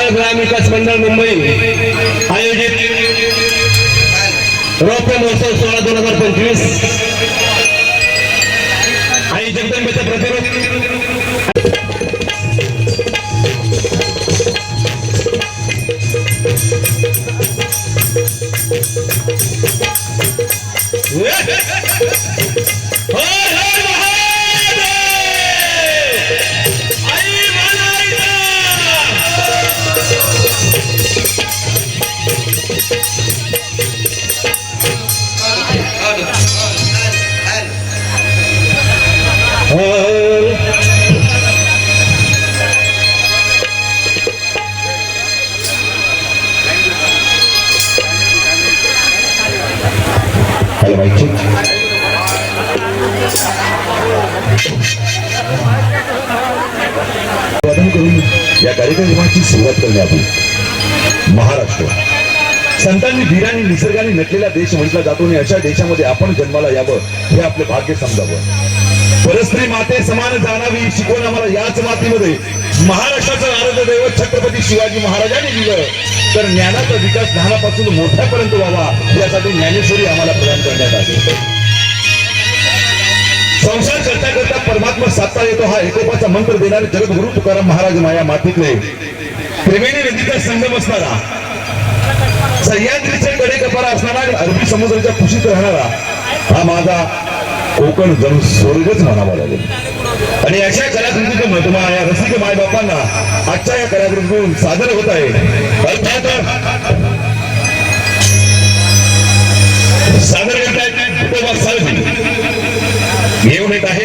मंडळ ग्राम विकास मंडळ मुंबई आयोजित रौप्य महोत्सव सोळा दोन हजार पंचवीस. कार्यक्रमाची महाराष्ट्र. संतांनी धीराने निसर्गाने नटलेला देश म्हटला जातो आणि अशा देशामध्ये आपण जन्माला यावं हे आपले भाग्य समजावं. परस्त्री माते समान जाणावी शिकवण आम्हाला याच मातीमध्ये. महाराष्ट्राचं आराध्य दैवत छत्रपती शिवाजी महाराजांनी दिलं. तर ज्ञानाचा विकास लहानापासून मोठ्यापर्यंत व्हावा यासाठी ज्ञानेश्वरी आम्हाला प्रदान करण्यात आली. संसार करता करता परमात्मा साधता येतो हा एकोपाचा मंत्र देणारे जगद्गुरु तुकाराम महाराज माया मातीतले. त्रिवेणी नदीचा संगम असणारा सह्याद्रीचे कडे कपारा असणारा आणि अरबी समुद्राच्या कुशीत राहणारा हा माझा कोकण जणू स्वर्गच म्हणावा लागेल. आणि अशा कलाकृतीचे महत्त्व या रसिक मायबापांना आजच्या या कलाकृतीतून सादर होत आहे. अर्थात सादर करतायत घेऊन येत आहे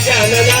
गजानना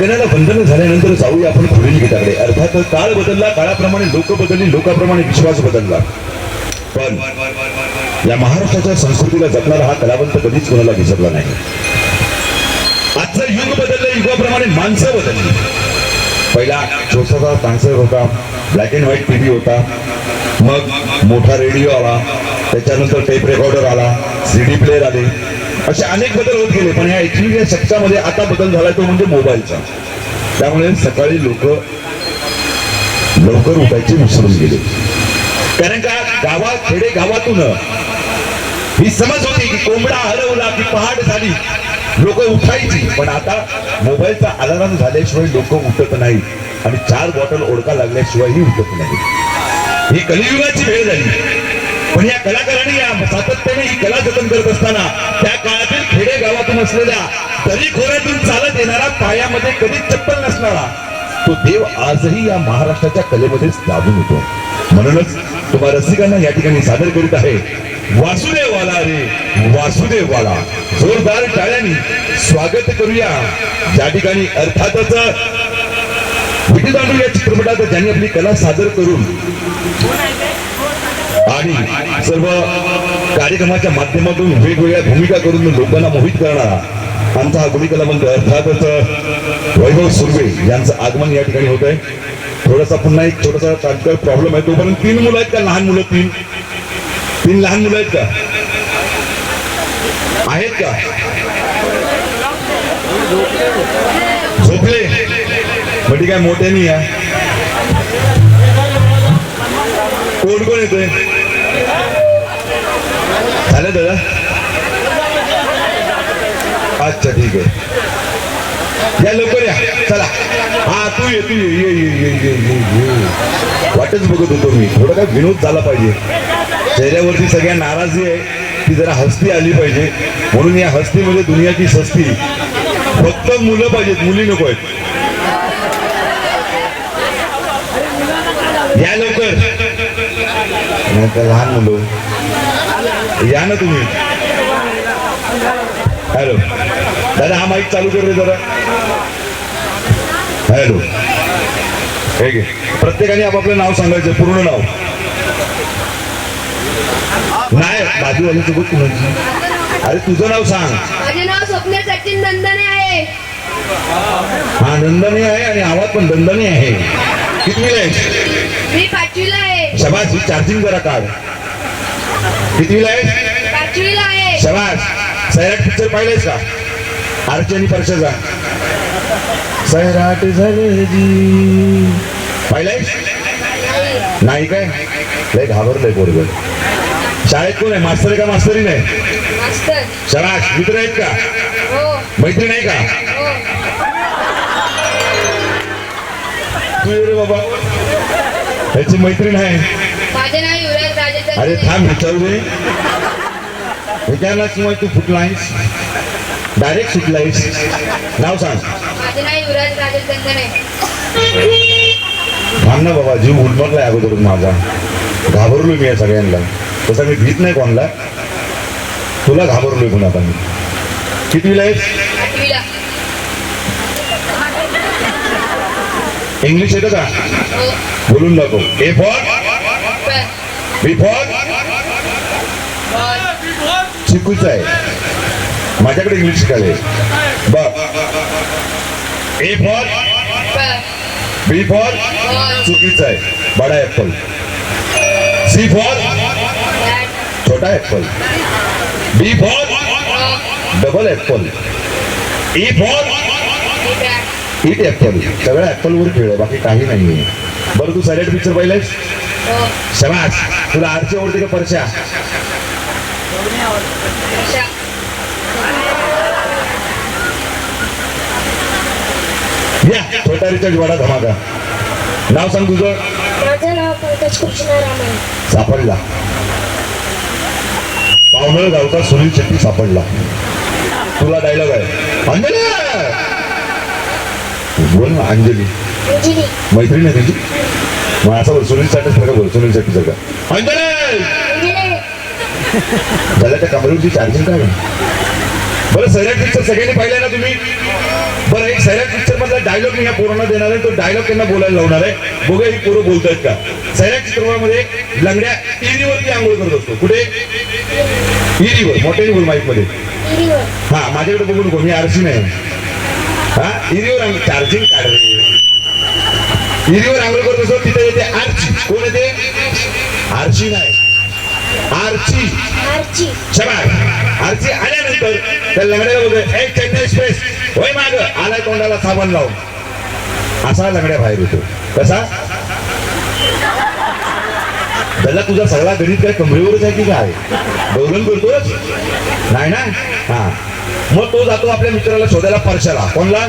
गणाला बंधन झाल्यानंतर जाऊया आपण पुढील गीताकडे. अर्थात काळ बदलला काळाप्रमाणे लोक बदलली लोकांप्रमाणे विश्वास बदलला. पण या महाराष्ट्राच्या संस्कृतीला जपणारा हा कलावंत कधीच कोणाला विसरला नाही. आजचं युग बदललं युगाप्रमाणे माणसं बदलली. पहिला छोटासा ट्रान्सफर होता ब्लॅक अँड व्हाईट टीव्ही होता. मग मोठा रेडिओ आला. त्याच्यानंतर टेप रेकॉर्डर आला. सीडी प्लेअर आले. असे अनेक बदल होत गेले पण या एकविसाव्या शतकामध्ये आता बदल झाला तो म्हणजे मोबाईलचा. त्यामुळे सकाळी लोक लवकर उठायचे विसरून गेले. कारण का? गावात खेडे गावातून ही समज होती की कोंबडा हरवला की पहाट झाली लोक उठायची. पण आता मोबाईलचा अलाराम झाल्याशिवाय लोक उठत नाही आणि चार बॉटल ओळखा लागल्याशिवायही उठत नाही. ही कलियुगाची वेळ झाली. पण या कलाकारांनी या सातत्याने ही कला जतन करत असताना त्या काळातील खेडे गावातून असलेल्या दरी खोऱ्यातून चालत येणारा पायामध्ये कधीच चप्पल नसणारा तो देव आजही या महाराष्ट्राच्या कलेमध्येच दाबून होतो. म्हणूनच तुम्हा रसिकांना या ठिकाणी सादर करीत आहे वासुदेववाला रे वासुदेववाला. जोरदार टाळ्यांनी स्वागत करूया. ज्या ठिकाणी अर्थातच विटी दांडू या चित्रपटात ज्यांनी आपली कला सादर करून आणि सर्व कार्यक्रमाच्या माध्यमातून वेगवेगळ्या भूमिका करून लोकांना मोहित करणारा आमचा हा गुणी कलावंत अर्थातच वैभव सुर्वे यांचं आगमन या ठिकाणी होत आहे थोडासा पुन्हा एक छोटासा तात्काळ प्रॉब्लेम आहे. तोपर्यंत तीन मुलं आहेत का? लहान मुलं तीन? तीन लहान मुलं आहेत का? आहेत का? झोपले? म्हणजे मग ठीक आहे मोठ्यानी या? कोण कोण येतोय? झालं दादा? अच्छा ठीक आहे. या लवकर या. चला. हा तू ये तू ये ये ये ये वाटच बघत होतो मी. थोडं काय विनोद झाला पाहिजे. चेहऱ्यावरती सगळ्या नाराजी आहे ती जरा हस्ती आली पाहिजे. म्हणून या हस्तीमध्ये म्हणजे दुनियाची सस्ती फक्त मुलं पाहिजेत मुली नको आहेत. या लवकर. लहान मुलं. या ना तुम्ही. हॅलो दादा हा माईक चालू कर रे जरा. हॅलो हे प्रत्येकाने आपापलं नाव सांगायचं पूर्ण नाव. नाही बाजूवाली सोबत कुणाची. अरे तुझं नाव सांग. माझे नाव स्वप्न सचिन नंदने आहे. हा नंदनी आहे आणि आवाज पण दंदनी आहे. किती मी पाचवीला आहे. शबाज चार्जिंग जरा काढ. कितवीला आहेस पाचवीला आहे. शबाज सैराट पिक्चर पाहिलेस का? आणि परशाचा सैराट झाले जी पाहिलाय नाही काय? लय घाबरलंय पोरग. शाळेत कोण आहे? मास्तर आहे का मास्तरी नाही? मास्तर. शबाज मित्र आहेत का? हो. मैत्रीण आहे का? हो. तू ये रे बाबा. त्याची मैत्रीण आहे. माझे नाव युवराज राजेंद्र अरे थांब विचारू दे विचारलाच मग तू फुटलायस? डायरेक्ट सुटलायस नाव सांग. माझे नाव युवराज आहे. थांब ना बाबा जीव उलमटलाय अगोदरून माझा. घाबरलोय मी या सगळ्यांना. तसा मी भीत नाही कोणाला. तुला घाबरलोय पण आता मी. कितवीला आहेस? इंग्लिश येतं का? हो. बोलून दाखव. A for? चिकूच आहे. माझ्याकडे इंग्लिश शिकायला बघ. ए फॉर बी फॉर चुकीच चुकीचं आहे. बडा ऍपल सी फॉर छोटा apple B for double apple E for eat apple सगळं ऍपलवर खेळ बाकी काही नाहीये. बरं तू सॅलेड पिक्चर पाहिलंयस? शबाश तुला आरची आवडते का परशा या छोटा रिचार्ज वाडा धमाका. नाव सांग तुझं. माझं नाव पंकज कृष्ण रामायण सापडला. पावनळ गावचा सुनील शेट्टी सापडला. तुला डायलॉग आहे. अंजली! बोल ना अंजली. अंजली. मैत्रीण आहे तुझी? मग असं बोल सुनील साठी सारखं बोल सुनील अंजली अंजली! त्याला त्या कमरेवरची चार्जिंग काय? बरं सैराट पिक्चर सगळ्यांनी पाहिलं ना तुम्ही? बरं एक सैराट पिक्चर मधला डायलॉग मी ह्या पोरांना देणार आहे तो डायलॉग त्यांना बोलायला लावणार आहे. बघूया ही पोरं बोलतायत का? सैराट चित्रपटामध्ये लंगड्या इरीवरती आंघोळ करत असतो. कुठे? इरीवर मोठ्याने बोल माईकमध्ये. हा माझ्याकडे बघू नको मी आरशी नाही. हा इरीवर चार्जिंग काढ रे इरीवर आंघोळ करत असतो तिथे येते आरची. कोण येते? आरशी नाही. आरची. आरची. शबाश आरची आल्यानंतर त्या लंगड्याला बोलतोय एक चेन्नई एक्सप्रेस होय माग. आलाय तोंडाला साबण लावून. असा लंगड्या बाहेर येतो. कसा? त्याला तुझा सगळा गणित काय कमरेवरच आहे की काय? गौरन करतोच नाही ना? हा. मग तो जातो आपल्या मित्राला शोधायला परशाला. कोणला?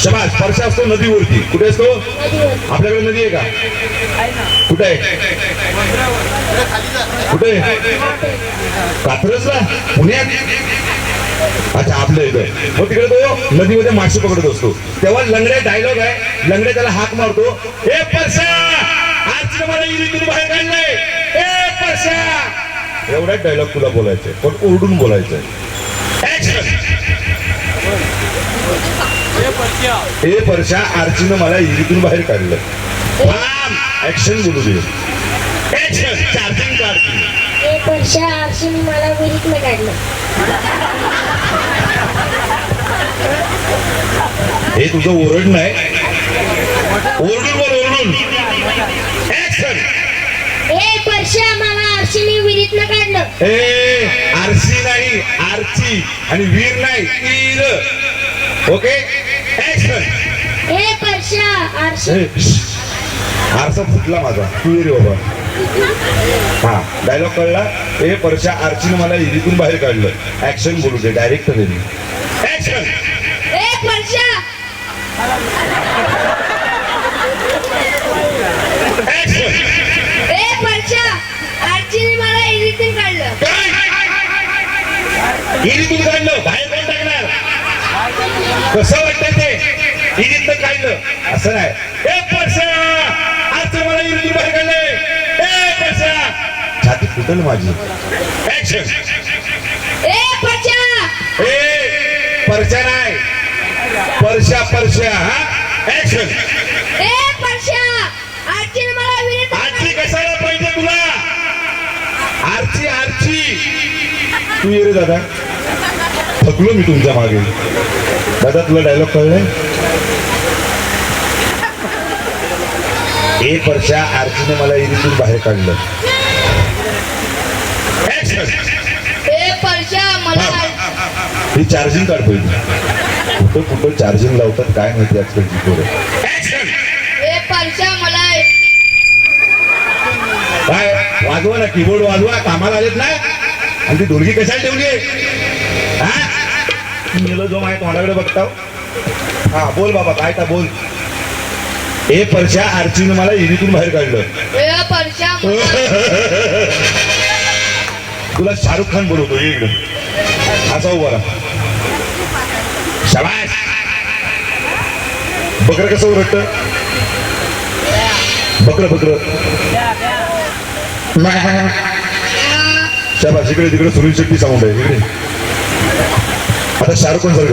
शबाज परशा असतो नदीवरती. कुठे असतो? आपल्याकडे नदी आहे का? कुठे आहे? कुठे कात्रजला? पुण्यात? अच्छा आपल्या इथं. मग तिकडे तो नदीमध्ये मासे पकडत असतो. तेव्हा लंगड्या डायलॉग आहे. लंगड्या त्याला हाक मारतो. ए परशा! आज मला इरीतून बाहेर काढलंय. परशा! डायलॉग तुला बोलायचंय. पण ओरडून बोलायचंय. ए परशा आर्चीनं मला इरीतून बाहेर काढलं. ऍक्शन बोलू दे. चार्जिंग हे परशा मला विहिरीतनं काढलं. हे तुझं ओरडणं आहे. ओरडून बोल ओरडून. ऍक्शन हे परशा मला आरशीने विहिरीतनं काढलं. ए आरसी नाही आरची आणि वीर नाही वीर ओके? ऍक्शन परशा आरशी. आरसा फुटला माझा. तू रे बाबा. हा डायलॉग कळला? ए परशा आरचीनं मला इरीतून बाहेर काढलं. ऍक्शन बोलू दे डायरेक्ट दे ऍक्शन हे परशा ऍक्शन हे परशा आरशीने मला विहिरीतून काढलं काय इरीतून काढलं बाहेर कोण टाकणार? कसं वाटतंय ते? इरीतनं काढलं. असं नाही. ए परशा आज मला इरीतून बाहेर काढलंय. ए परशा छाती फुटल माझी. ऍक्शन हे परशा ए परशा नाही. परशा परशा हा? ऍक्शन हे परशा आरशीने मला विहिरीतून आरची कशाला पाहिजे तुला? आरची आरची तू ये रे दादा. थकलो मी तुमच्या मागे. दादा तुला डायलॉग कळलाय? ए परशा आरचीने मला इरीतून बाहेर काढलं! हे चार्जिंग काढ पहिली कुठं कुठं चार्जिंग लावतात काय माहिती आजकालची पोरं. काय? वाजवा ना कीबोर्ड वाजवा कामाला आलेत ना? आणि ती ढोलकी कशाला ठेवली हा? मेलो जो माहिती तोंडाकडे बघताव हा बोल बाबा काय का बोल. ए परशा आरचीनं मला इरीतून बाहेर काढलं. हे तुला शाहरुख खान बोलवतो ये इकडं. असा उभा राहा. शाबास. बकर कसं उरटत बकर बकर. शाबास इकडे तिकडे सुनील शेट्टी साऊंड आहे इकडे. आता शाहरुख खान सर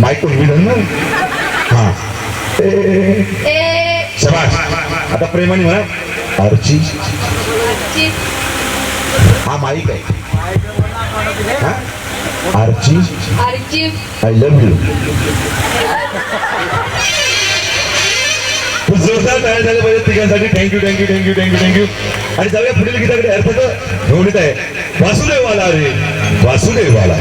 माईक पण मी ना हा. शाबास. आता प्रेमाने म्हणा. आरची. हा माईक आहे. हा? Archi. Archi. I love you जोरदार तयार झाले पाहिजे तिघांसाठी. Thank you thank you thank you thank you thank you आणि जाऊया पुढील गीताकडे. अर्थात घेऊन येत आहे. वासुदेवाला रे. वासुदेवाला